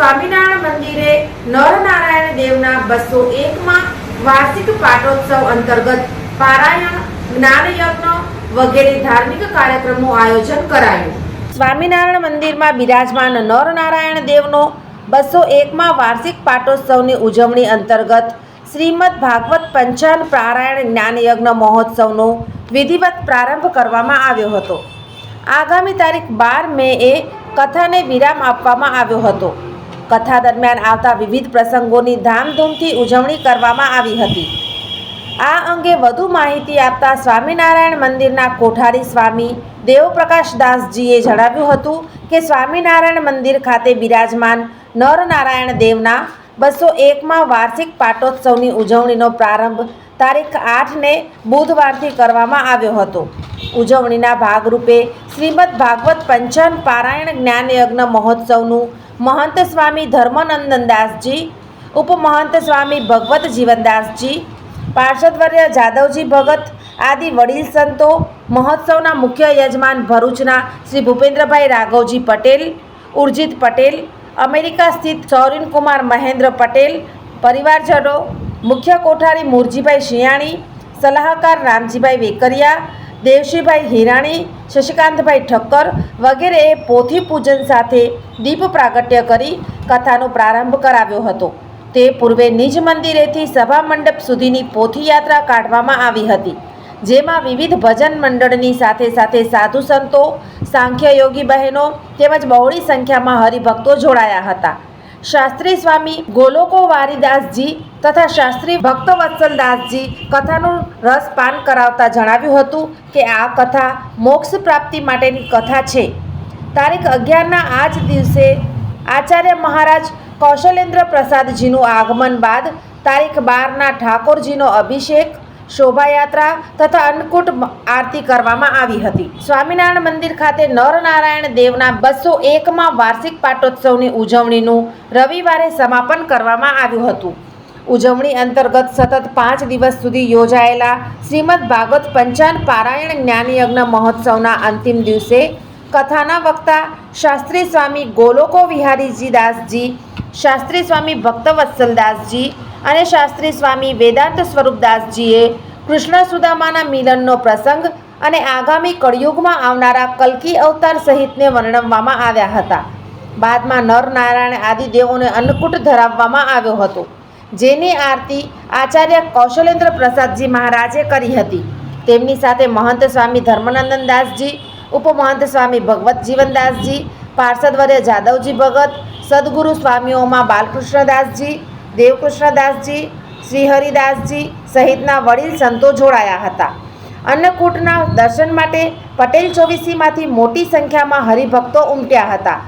Swaminarayan મંદિરે નરનારાયણ દેવના બસો એકમાં વાર્ષિક પાટોત્સવ અંતર્ગત પારાયણ, જ્ઞાનયજ્ઞ વગેરે ધાર્મિક કાર્યક્રમનું આયોજન કરાયું. સ્વામિનારાયણ મંદિરમાં બિરાજમાન નરનારાયણ દેવનો બસો એકમાં વાર્ષિક પાટોત્સવની ઉજવણી અંતર્ગત શ્રીમદ ભાગવત પંચાન પારાયણ જ્ઞાનયજ્ઞ મહોત્સવનો વિધિવત પ્રારંભ કરવામાં આવ્યો હતો. આગામી તારીખ બાર મે એ કથાને વિરામ આપવામાં આવ્યો હતો. કથા દરમિયાન આવતા વિવિધ પ્રસંગોની ધામધૂમથી ઉજવણી કરવામાં આવી હતી. આ અંગે વધુ માહિતી આપતા સ્વામિનારાયણ મંદિરના કોઠારી સ્વામી દેવપ્રકાશ દાસજીએ જણાવ્યું હતું કે સ્વામિનારાયણ મંદિર ખાતે બિરાજમાન નરનારાયણ દેવના બસો એકમાં વાર્ષિક પાટોત્સવની ઉજવણીનો પ્રારંભ તારીખ આઠને બુધવારથી કરવામાં આવ્યો હતો. ઉજવણીના ભાગરૂપે શ્રીમદ ભાગવત પંચન પારાયણ જ્ઞાનયજ્ઞ મહોત્સવનું મહંત સ્વામી ધર્માનંદનદાસજી ઉપમહંત સ્વામી ભગવત જીવનદાસજી પાર્ષદવર્ય જાદવજી ભગત, આદિ વડીલ સંતો, મહોત્સવના મુખ્ય યજમાન ભરૂચના શ્રી ભૂપેન્દ્રભાઈ રાઘવજી પટેલ, ઉર્જિત પટેલ, અમેરિકા સ્થિત સૌરીન કુમાર મહેન્દ્ર પટેલ, પરિવારજનો, મુખ્ય કોઠારી મુરજીભાઈ શિયાણી, સલાહકાર રામજીભાઈ વેકરિયા દેવશીભાઈ હિરાણી, શશિકાંતભાઈ ઠક્કર વગેરેએ પોથી પૂજન સાથે દીપ પ્રાગટ્ય કરી કથાનો પ્રારંભ કરાવ્યો હતો. તે પૂર્વે નિજ મંદિરેથી સભા મંડપ સુધીની પોથી યાત્રા કાઢવામાં આવી હતી, જેમાં વિવિધ ભજન મંડળની સાથે સાથે સાધુ સંતો, સાંખ્ય યોગી બહેનો તેમજ બહોળી સંખ્યામાં હરિભક્તો જોડાયા હતા. શાસ્ત્રી સ્વામી ગોલોકો વારીદાસજી તથા શાસ્ત્રી ભક્તવત્સલદાસજી કથાનું રસપાન કરાવતા જણાવ્યું હતું કે આ કથા મોક્ષ પ્રાપ્તિ માટેની કથા છે. તારીખ અગિયારના આ જ દિવસે આચાર્ય મહારાજ કૌશલેન્દ્ર પ્રસાદજીનું આગમન બાદ તારીખ બારના ઠાકોરજીનો અભિષેક શોભાયાત્રા તથા અન્નકૂટ આરતી કરવામાં આવી હતી. સ્વામિનારાયણ મંદિર ખાતે નરનારાયણ દેવના બસો એકમાં વાર્ષિક પાટોત્સવની ઉજવણીનું રવિવારે સમાપન કરવામાં આવ્યું હતું. ઉજવણી અંતર્ગત સતત પાંચ દિવસ સુધી યોજાયેલા શ્રીમદ ભાગવત પંચાન પારાયણ જ્ઞાનયજ્ઞ મહોત્સવના અંતિમ દિવસે કથાના વક્તા શાસ્ત્રી સ્વામી ગોલોકો વિહારીજી દાસજી શાસ્ત્રી સ્વામી ભક્તવત્સલદાસજી અને શાસ્ત્રી સ્વામી વેદાંત સ્વરૂપદાસજીએ કૃષ્ણ સુદામાના મિલનનો પ્રસંગ અને આગામી કળિયુગમાં આવનારા કલ્કી અવતાર સહિતને વર્ણવવામાં આવ્યા હતા. બાદમાં નરનારાયણ આદિ દેવોને અન્નકૂટ ધરાવવામાં આવ્યો હતો, જેની આરતી આચાર્ય કૌશલેન્દ્ર પ્રસાદજી મહારાજે કરી હતી. તેમની સાથે મહંત સ્વામી ધર્મનંદન દાસજી, ઉપમહંત સ્વામી ભગવત જીવનદાસજી પાર્ષદવર્ય જાદવજી ભગત સદગુરુ સ્વામીઓમાં બાલકૃષ્ણદાસજી, દેવકૃષ્ણદાસજી, શ્રીહરિદાસજી સહિતના વડીલ સંતો જોડાયા હતા. અન્નકૂટના દર્શન માટે પટેલ ચોવીસીમાંથી મોટી સંખ્યામાં હરિભક્તો ઉમટ્યા હતા.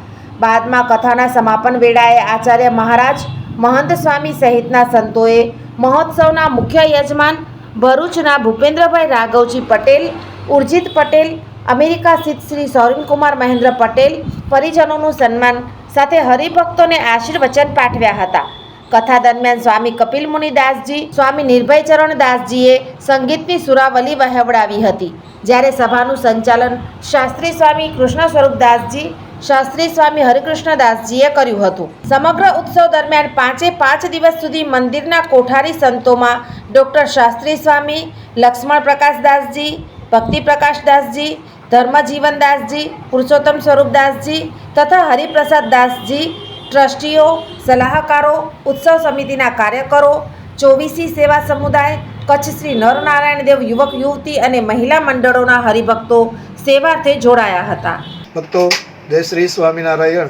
બાદમાં કથાના સમાપન વેળાએ આચાર્ય મહારાજ મહંત સ્વામી સહિતના સંતોએ મહોત્સવના મુખ્ય યજમાન ભરૂચના ભૂપેન્દ્રભાઈ રાઘવજી પટેલ, ઉર્જિત પટેલ, અમેરિકા સ્થિત શ્રી સૌરીનકુમાર મહેન્દ્ર પટેલ, પરિજનોનું સન્માન સાથે હરિભક્તોને આશીર્વચન પાઠવ્યા હતા. કથા દરમિયાન સ્વામી કપિલ મુનિદાસજી સ્વામી નિર્ભયચરણ દાસજીએ સંગીતની સુરાવલી વહેવડાવી હતી. જ્યારે સભાનું સંચાલન શાસ્ત્રી સ્વામી કૃષ્ણ સ્વરૂપદાસજી શાસ્ત્રી સ્વામી હરિકૃષ્ણદાસજીએ કર્યું હતું. સમગ્ર ઉત્સવ દરમિયાન પાંચે પાંચ દિવસ સુધી મંદિરના કોઠારી સંતોમાં ડૉક્ટર શાસ્ત્રી સ્વામી લક્ષ્મણ પ્રકાશદાસજી ભક્તિ પ્રકાશદાસજી ધર્મજીવનદાસજી પુરુષોત્તમ સ્વરૂપદાસજી તથા હરિપ્રસાદ દાસજી ટ્રસ્ટીઓ સલાહકારો ઉત્સવ સમિતિના કાર્યકરો ચોવીસી સેવા સમુદાય કચ્છ શ્રી નરનારાયણ દેવ યુવક, યુવતી અને મહિલા મંડળોના હરિભક્તો સેવાર્થે જોડાયા હતા. ભક્તો, જય શ્રી સ્વામિનારાયણ.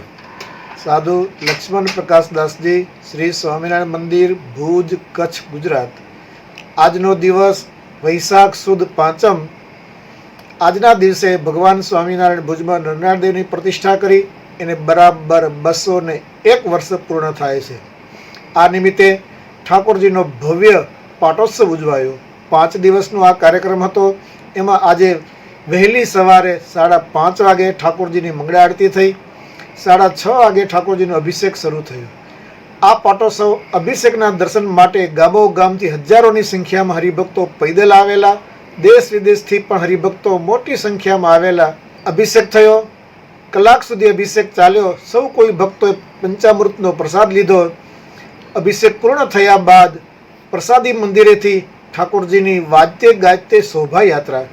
સાધુ લક્ષ્મણ પ્રકાશદાસજી, શ્રી સ્વામિનારાયણ મંદિર, ભુજ, કચ્છ, ગુજરાત. આજનો દિવસ વૈશાખ સુદ પાંચમ આજના દિવસે ભગવાન સ્વામિનારાયણ ભુજમાં નરનારાયણ દેવની પ્રતિષ્ઠા કરી એને બરાબર બસો ને એક વર્ષ પૂર્ણ થાય છે. આ નિમિત્તે ઠાકોરજીનો ભવ્ય પાટોત્સવ ઉજવાયો. પાંચ દિવસનો આ કાર્યક્રમ હતો. એમાં આજે વહેલી સવારે સાડા પાંચ વાગે ઠાકોરજીની મંગળા આરતી થઈ. સાડા છ વાગે ઠાકોરજીનો અભિષેક શરૂ થયો. આ પાટોત્સવ અભિષેકના દર્શન માટે ગામો ગામથી હજારોની સંખ્યામાં હરિભક્તો પૈદલ આવેલા. દેશ વિદેશથી પણ હરિભક્તો મોટી સંખ્યામાં આવેલા અભિષેક થયો. કલાક સુધી અભિષેક ચાલ્યો. સૌ કોઈ ભક્તોએ પંચામૃતનો પ્રસાદ લીધો. અભિષેક પૂર્ણ થયા બાદ પ્રસાદી મંદિરેથી ઠાકોરજીની વાદ્ય ગાજતે શોભાયાત્રા.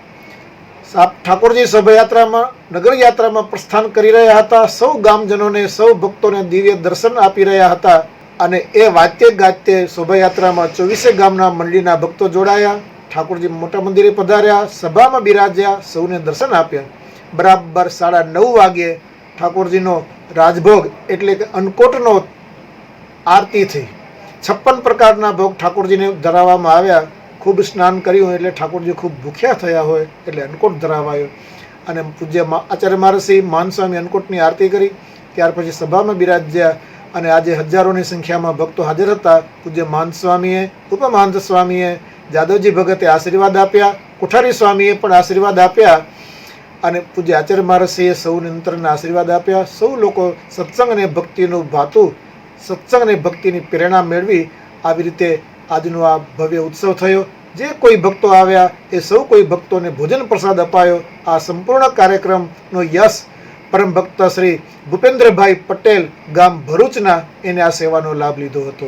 ઠાકોરજી શોભાયાત્રામાં, નગરયાત્રામાં પ્રસ્થાન કરી રહ્યા હતા. સૌ ગામજનોને, સૌ ભક્તોને દિવ્ય દર્શન આપી રહ્યા હતા અને એ વાદ્ય ગાજતે શોભાયાત્રામાં ચોવીસે ગામના મંડળીના ભક્તો જોડાયા. ઠાકોરજી મોટા મંદિરે પધાર્યા, સભામાં બિરાજ્યા, સૌને દર્શન આપ્યા. બરાબર સાડા નવ વાગ્યે ઠાકોરજીનો રાજભોગ એટલે કે અન્નકોટનો આરતી થઈ. છપ્પન પ્રકારના ભોગ ઠાકોરજીને ધરાવવામાં આવ્યા. ખૂબ સ્નાન કર્યું એટલે ઠાકોરજી ખૂબ ભૂખ્યા થયા હોય એટલે અન્નકોટ ધરાવાયો. અને પૂજ્ય આચાર્ય મહારસી માનસ્વામી અન્નકોટની આરતી કરી. ત્યાર પછી સભામાં બિરાજ્યા અને આજે હજારોની સંખ્યામાં ભક્તો હાજર હતા. પૂજ્ય માનસ્વામીએ ઉપમહાંત સ્વામીએ જાદવજી ભગતે આશીર્વાદ આપ્યા, કોઠારી સ્વામીએ પણ આશીર્વાદ આપ્યા અને પૂજ્ય આચાર્ય મહારાજશ્રીએ સૌ અંતરના આશીર્વાદ આપ્યા. સૌ લોકો સત્સંગ અને ભક્તિનું ભાતું, સત્સંગ અને ભક્તિની પ્રેરણા મેળવી આવી રીતે આજનો આ ભવ્ય ઉત્સવ થયો. જે કોઈ ભક્તો આવ્યા, એ સૌ કોઈ ભક્તોને ભોજન પ્રસાદ અપાયો. આ સંપૂર્ણ કાર્યક્રમનો યશ પરમ ભક્ત શ્રી ભૂપેન્દ્રભાઈ પટેલ ગામ ભરૂચના એને આ સેવાનો લાભ લીધો હતો.